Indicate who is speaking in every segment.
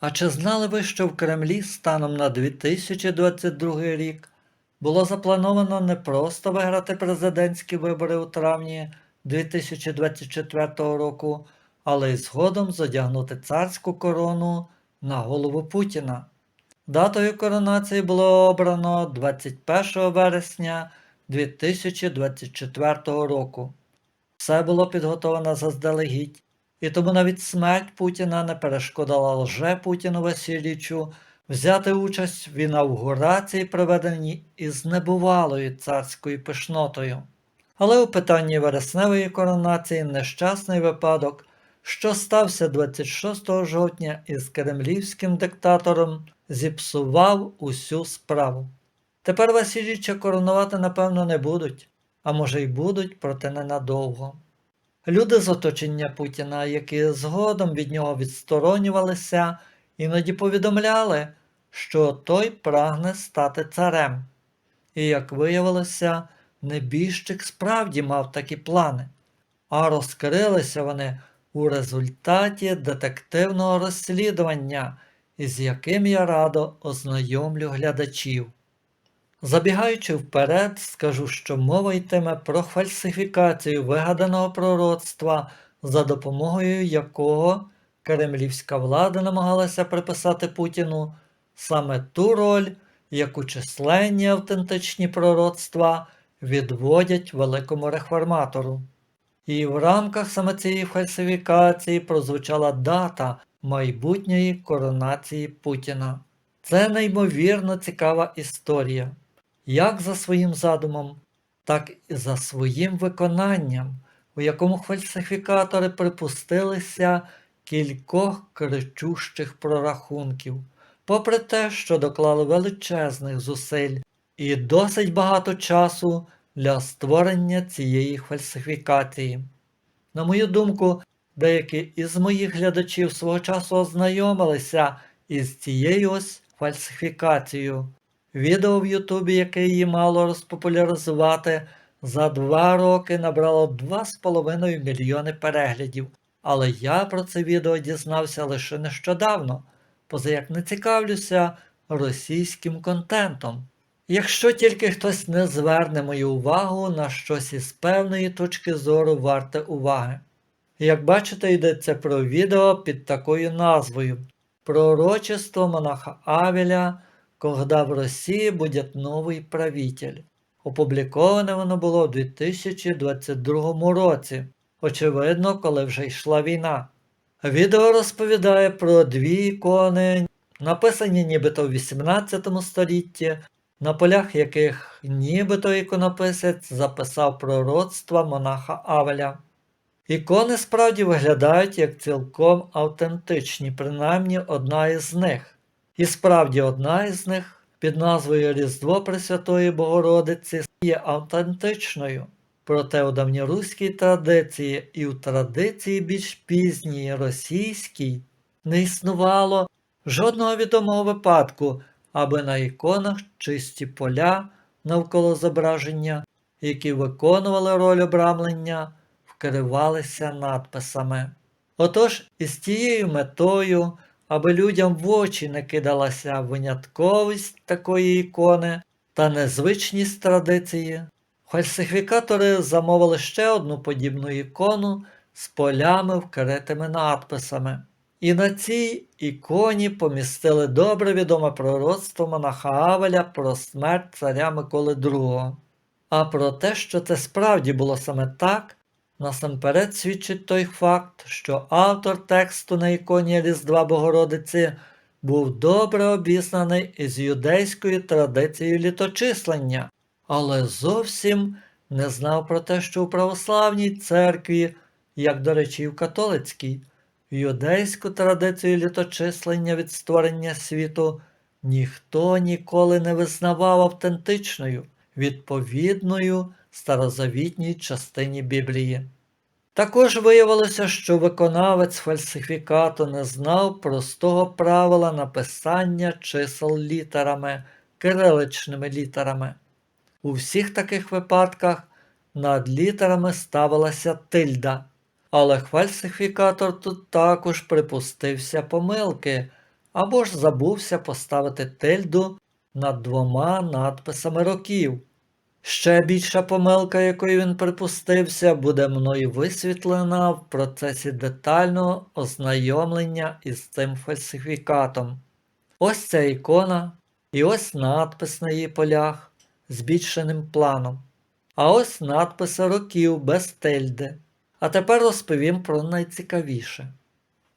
Speaker 1: А чи знали ви, що в Кремлі станом на 2022 рік було заплановано не просто виграти президентські вибори у травні 2024 року, але й згодом задягнути царську корону на голову Путіна? Датою коронації було обрано 21 вересня 2024 року. Все було підготовлено заздалегідь, і тому навіть смерть Путіна не перешкодила лже Путіну Васильовичу взяти участь в інаугурації, проведеній із небувалою царською пишнотою. Але у питанні вересневої коронації нещасний випадок, що стався 26 жовтня із кремлівським диктатором, зіпсував усю справу. Тепер Васильовича коронувати, напевно, не будуть, а може й будуть, проте ненадовго. Люди з оточення Путіна, які згодом від нього відсторонювалися, іноді повідомляли, що той прагне стати царем. І, як виявилося, небіжчик справді мав такі плани, а розкрилися вони у результаті детективного розслідування, із яким я радо ознайомлю глядачів. Забігаючи вперед, скажу, що мова йтиме про фальсифікацію вигаданого пророцтва, за допомогою якого кремлівська влада намагалася приписати Путіну саме ту роль, яку численні автентичні пророцтва відводять великому реформатору. І в рамках саме цієї фальсифікації прозвучала дата майбутньої коронації Путіна. Це неймовірно цікава історія як за своїм задумом, так і за своїм виконанням, у якому фальсифікатори припустилися кількох кричущих прорахунків, попри те, що доклали величезних зусиль і досить багато часу для створення цієї фальсифікації. На мою думку, деякі із моїх глядачів свого часу ознайомилися із цією ось фальсифікацією. Відео в Ютубі, яке її мало розпопуляризувати, за два роки набрало 2,5 мільйони переглядів. Але я про це відео дізнався лише нещодавно, поза як не цікавлюся російським контентом. Якщо тільки хтось не зверне мою увагу на щось із певної точки зору варте уваги. Як бачите, йдеться про відео під такою назвою Пророчество монаха Авеля когда в Росії буде новий правитель. Опубліковане воно було у 2022 році, очевидно, коли вже йшла війна. Відео розповідає про дві ікони, написані нібито в 18 столітті, на полях яких нібито іконописець записав пророцтва монаха Авеля. Ікони справді виглядають як цілком автентичні, принаймні одна із них. І справді одна із них під назвою Різдво Пресвятої Богородиці є автентичною. Проте у давньоруській традиції і у традиції більш пізній російській не існувало жодного відомого випадку, аби на іконах чисті поля навколо зображення, які виконували роль обрамлення, вкривалися надписами. Отож, із тією метою аби людям в очі не кидалася винятковість такої ікони та незвичність традиції. Фальсифікатори замовили ще одну подібну ікону з полями, вкритими надписами. І на цій іконі помістили добре відоме пророцтво монаха Авеля про смерть царя Миколи II. А про те, що це справді було саме так, Насамперед свідчить той факт, що автор тексту на іконі Різдва Богородиці був добре обізнаний із юдейською традицією літочислення, але зовсім не знав про те, що у православній церкві, як до речі, в католицькій, юдейську традицію літочислення від створення світу ніхто ніколи не визнавав автентичною, відповідною старозавітній частині Біблії. Також виявилося, що виконавець фальсифікату не знав простого правила написання чисел літерами, кириличними літерами. У всіх таких випадках над літерами ставилася тильда, але фальсифікатор тут також припустився помилки, або ж забувся поставити тильду над двома надписами років. Ще більша помилка, якою він припустився, буде мною висвітлена в процесі детального ознайомлення із цим фальсифікатом. Ось ця ікона і ось надпис на її полях збільшеним планом. А ось надписи років без тильди. А тепер розповім про найцікавіше.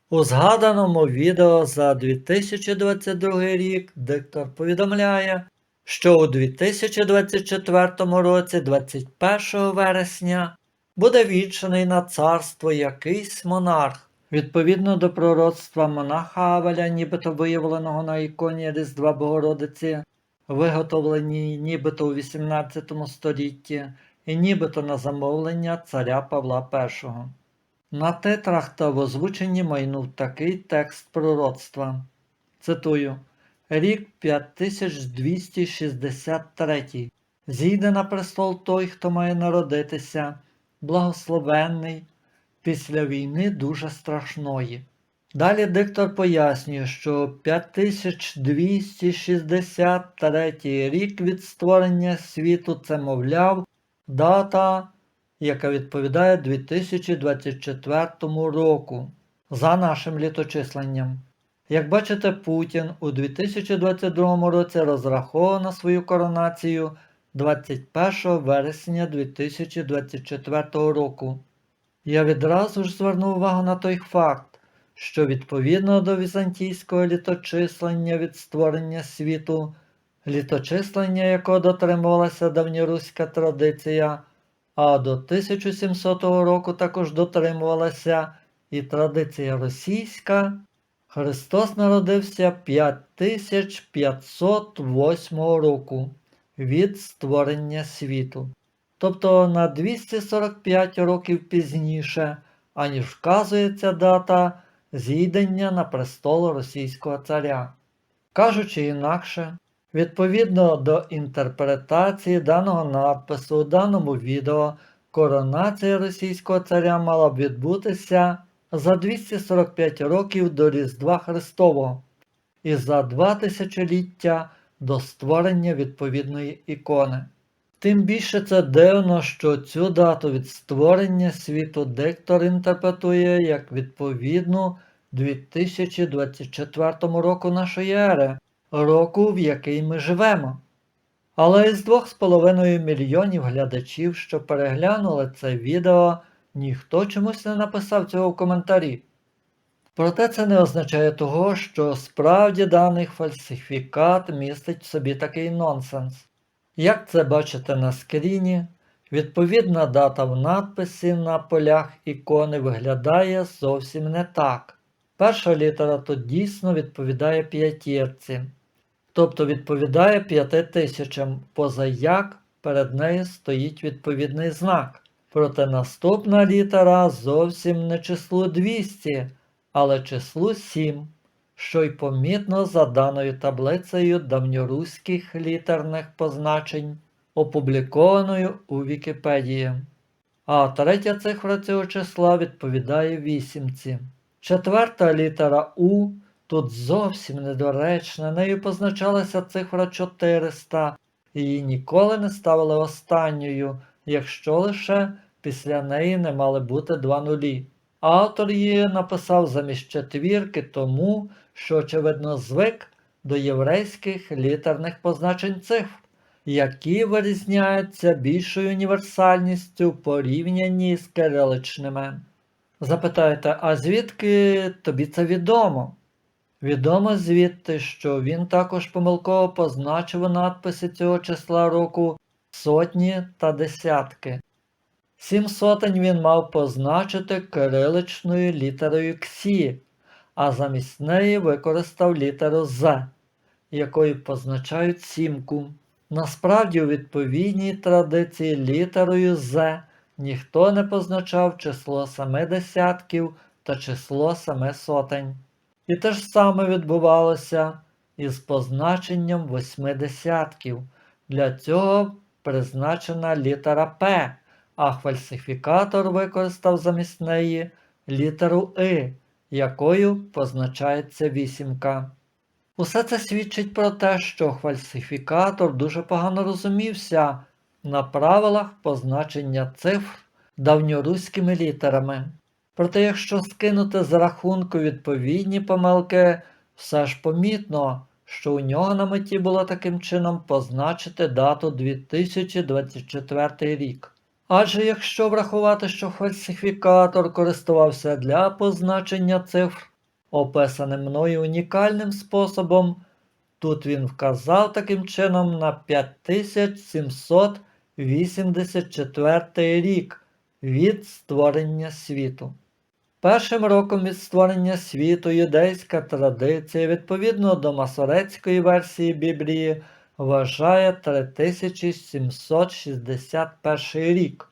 Speaker 1: У згаданому відео за 2022 рік диктор повідомляє, що у 2024 році, 21 вересня, буде вічений на царство якийсь монарх. Відповідно до пророцтва монаха Авеля, нібито виявленого на іконі Різдва Богородиці, виготовленій нібито у 18 столітті і нібито на замовлення царя Павла І. На титрах та в озвученні майнув такий текст пророцтва. Цитую Рік 5263. Зійде на престол той, хто має народитися, благословенний, після війни дуже страшної. Далі диктор пояснює, що 5263 рік від створення світу це, мовляв, дата, яка відповідає 2024 року за нашим літочисленням. Як бачите, Путін у 2022 році розраховував на свою коронацію 21 вересня 2024 року. Я відразу ж звернув увагу на той факт, що відповідно до візантійського літочислення від створення світу, літочислення якого дотримувалася давньоруська традиція, а до 1700 року також дотримувалася і традиція російська, Христос народився 5508 року від створення світу тобто на 245 років пізніше, аніж вказується дата з'їдення на престол російського царя. Кажучи інакше, відповідно до інтерпретації даного надпису у даному відео, коронація російського царя мала б відбутися за 245 років до Різдва Христового і за два тисячоліття до створення відповідної ікони. Тим більше це дивно, що цю дату від створення світу диктор інтерпретує як відповідну 2024 року нашої ери, року, в який ми живемо. Але із 2,5 мільйонів глядачів, що переглянули це відео, ніхто чомусь не написав цього в коментарі. Проте це не означає того, що справді даний фальсифікат містить в собі такий нонсенс. Як це бачите на скріні, відповідна дата в надписі на полях ікони виглядає зовсім не так. Перша літера тут дійсно відповідає п'ятірці, тобто відповідає п'яти тисячам, поза як перед нею стоїть відповідний знак. Проте наступна літера зовсім не числу 200, але числу 7 що й помітно за даною таблицею давньоруських літерних позначень, опублікованою у Вікіпедії. А третя цифра цього числа відповідає вісімці. Четверта літера У тут зовсім недоречна, нею позначалася цифра 400, її ніколи не ставили останньою, якщо лише після неї не мали бути два нулі. Автор її написав замість четвірки тому, що, очевидно, звик до єврейських літерних позначень цифр, які вирізняються більшою універсальністю в порівнянні з кириличними. Запитаєте, а звідки тобі це відомо? Відомо звідти, що він також помилково позначив у надписі цього числа року сотні та десятки. Сім сотень він мав позначити кириличною літерою Ксі, а замість неї використав літеру З, якою позначають сімку. Насправді, у відповідній традиції літерою З ніхто не позначав число семи десятків та число семи сотень. І те ж саме відбувалося із позначенням восьми десятків. Для цього призначена літера П, а фальсифікатор використав замість неї літеру И, якою позначається вісімка. Усе це свідчить про те, що фальсифікатор дуже погано розумівся на правилах позначення цифр давньоруськими літерами. Проте, якщо скинути з рахунку відповідні помилки, все ж помітно, що у нього на меті було таким чином позначити дату 2024 рік. Адже якщо врахувати, що фальсифікатор користувався для позначення цифр, описаним мною унікальним способом, тут він вказав таким чином на 5784 рік від створення світу. Першим роком від створення світу юдейська традиція, відповідно до масорецької версії Біблії, вважає 3761 рік.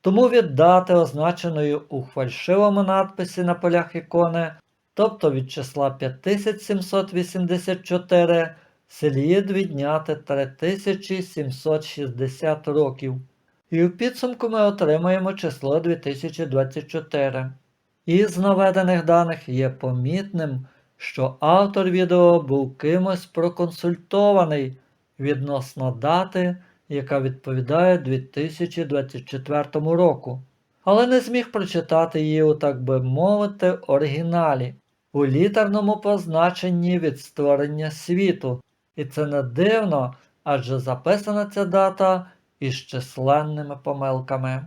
Speaker 1: Тому від дати, означеної у фальшивому надписі на полях ікони, тобто від числа 5784, слід відняти 3760 років. І у підсумку ми отримаємо число 2024. Із наведених даних є помітним, що автор відео був кимось проконсультований відносно дати, яка відповідає 2024 року, але не зміг прочитати її у, так би мовити, оригіналі, у літерному позначенні від створення світу. І це не дивно, адже записана ця дата із численними помилками.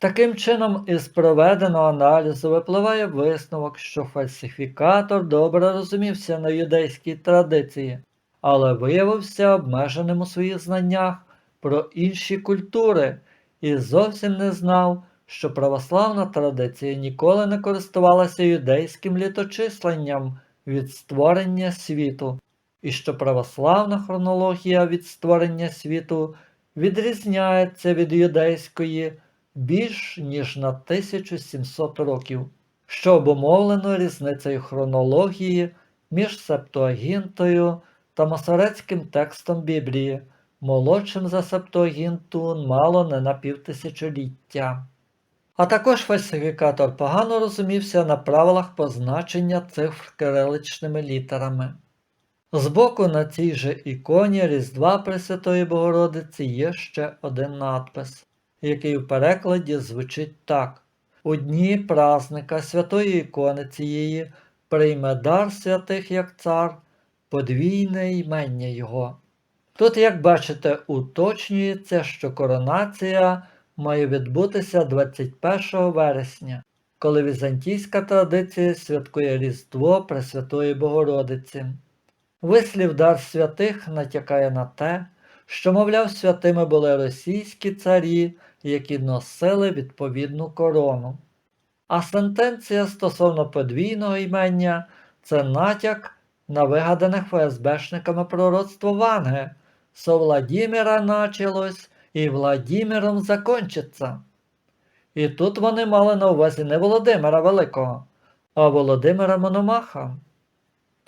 Speaker 1: Таким чином, із проведеного аналізу випливає висновок, що фальсифікатор добре розумівся на юдейській традиції, але виявився обмеженим у своїх знаннях про інші культури і зовсім не знав, що православна традиція ніколи не користувалася юдейським літочисленням від створення світу, і що православна хронологія від створення світу відрізняється від юдейської більш ніж на 1700 років, що обумовлено різницею хронології між Септуагінтою та масорецьким текстом Біблії, молодшим за Септуагінту мало не на півтисячоліття. А також фальсифікатор погано розумівся на правилах позначення цифр кириличними літерами. Збоку на цій же іконі Різдва Пресвятої Богородиці є ще один надпис який у перекладі звучить так: У дні празника святої ікони цієї прийме дар святих як цар, подвійне ймення його. Тут, як бачите, уточнюється, що коронація має відбутися 21 вересня, коли візантійська традиція святкує Різдво Пресвятої Богородиці. Вислів дар святих натякає на те, що, мовляв, святими були російські царі які носили відповідну корону. А сентенція стосовно подвійного імення це натяк на вигадане ФСБшниками пророцтво Ванге «Со Владіміра началось і Владіміром закончиться. І тут вони мали на увазі не Володимира Великого, а Володимира Мономаха.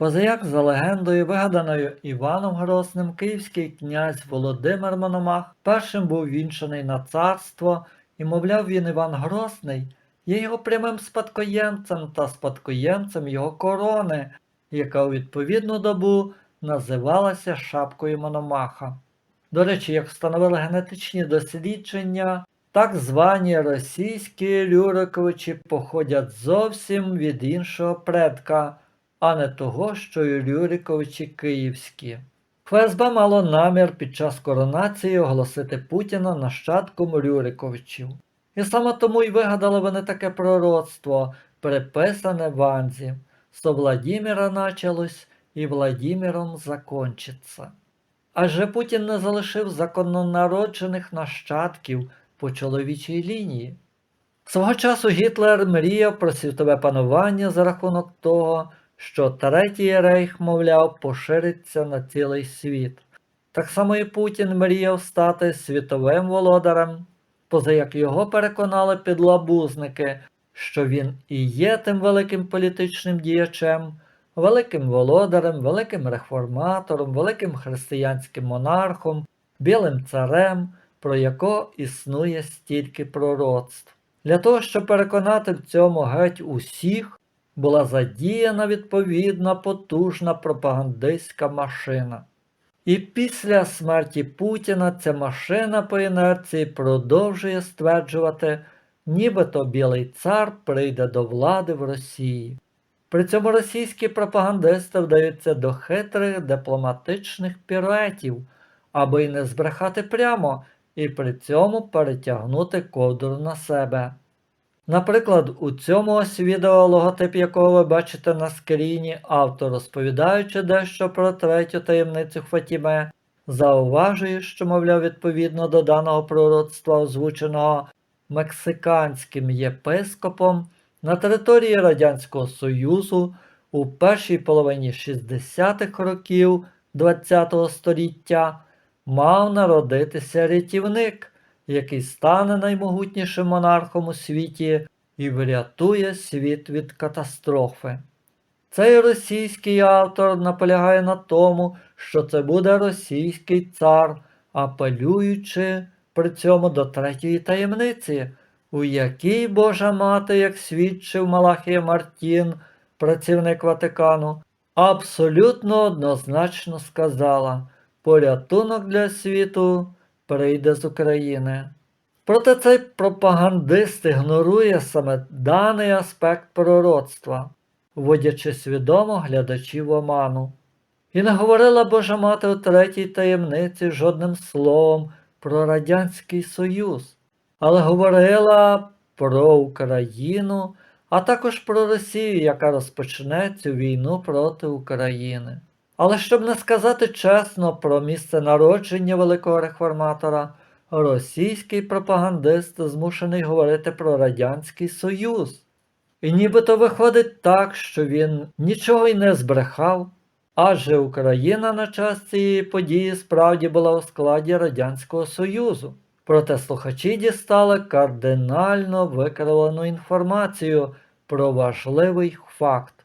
Speaker 1: Позаяк за легендою, вигаданою Іваном Грозним, київський князь Володимир Мономах першим був вінчаний на царство, і, мовляв, він Іван Грозний є його прямим спадкоємцем та спадкоємцем його корони, яка у відповідну добу називалася Шапкою Мономаха. До речі, як встановили генетичні дослідження, так звані російські Рюриковичі походять зовсім від іншого предка а не того, що й Рюриковичі Київські. ФСБ мало намір під час коронації оголосити Путіна нащадком Рюриковичів. І саме тому й вигадали вони таке пророцтво, приписане Ванзі. Со Владіміра началось і Владіміром закончиться. Адже Путін не залишив закононароджених нащадків по чоловічій лінії. Свого часу Гітлер мріяв про світове панування за рахунок того, що Третій рейх, мовляв, пошириться на цілий світ. Так само і Путін мріяв стати світовим володарем, поза як його переконали підлабузники, що він і є тим великим політичним діячем, великим володарем, великим реформатором, великим християнським монархом, білим царем, про якого існує стільки пророцтв. Для того, щоб переконати в цьому геть усіх, була задіяна відповідна потужна пропагандистська машина. І після смерті Путіна ця машина по інерції продовжує стверджувати, нібито Білий цар прийде до влади в Росії. При цьому російські пропагандисти вдаються до хитрих дипломатичних піруетів, аби й не збрехати прямо і при цьому перетягнути ковдру на себе. Наприклад, у цьому ось відео, логотип якого ви бачите на скріні, автор, розповідаючи дещо про третю таємницю Фатіме, зауважує, що, мовляв, відповідно до даного пророцтва, озвученого мексиканським єпископом, на території Радянського Союзу у першій половині 60-х років ХХ століття мав народитися рятівник, який стане наймогутнішим монархом у світі і врятує світ від катастрофи. Цей російський автор наполягає на тому, що це буде російський цар, апелюючи при цьому до третьої таємниці, у якій Божа мати, як свідчив Малахія Мартін, працівник Ватикану, абсолютно однозначно сказала: порятунок для світу прийде з України. Проте цей пропагандист ігнорує саме даний аспект пророцтва, вводячи свідомо глядачів оману. І не говорила Божа мати у третій таємниці жодним словом про Радянський Союз, але говорила про Україну, а також про Росію, яка розпочне цю війну проти України. Але щоб не сказати чесно про місце народження великого реформатора, російський пропагандист змушений говорити про Радянський Союз. І нібито виходить так, що він нічого й не збрехав, адже Україна на час цієї події справді була у складі Радянського Союзу. Проте слухачі дістали кардинально викривлену інформацію про важливий факт.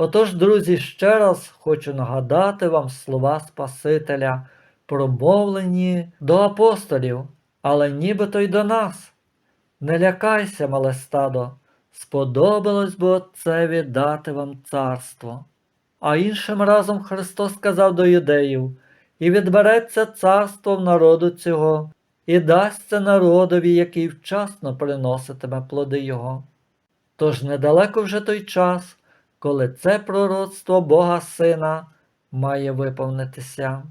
Speaker 1: Отож, друзі, ще раз хочу нагадати вам слова Спасителя, промовлені до апостолів, але нібито й до нас. Не лякайся, мале стадо, сподобалось би Отцеві дати вам царство. А іншим разом Христос сказав до юдеїв, і відбереться царство в народу цього, і дасться народові, який вчасно приноситиме плоди Його. Тож недалеко вже той час, коли це пророцтво Бога Сина має виповнитися.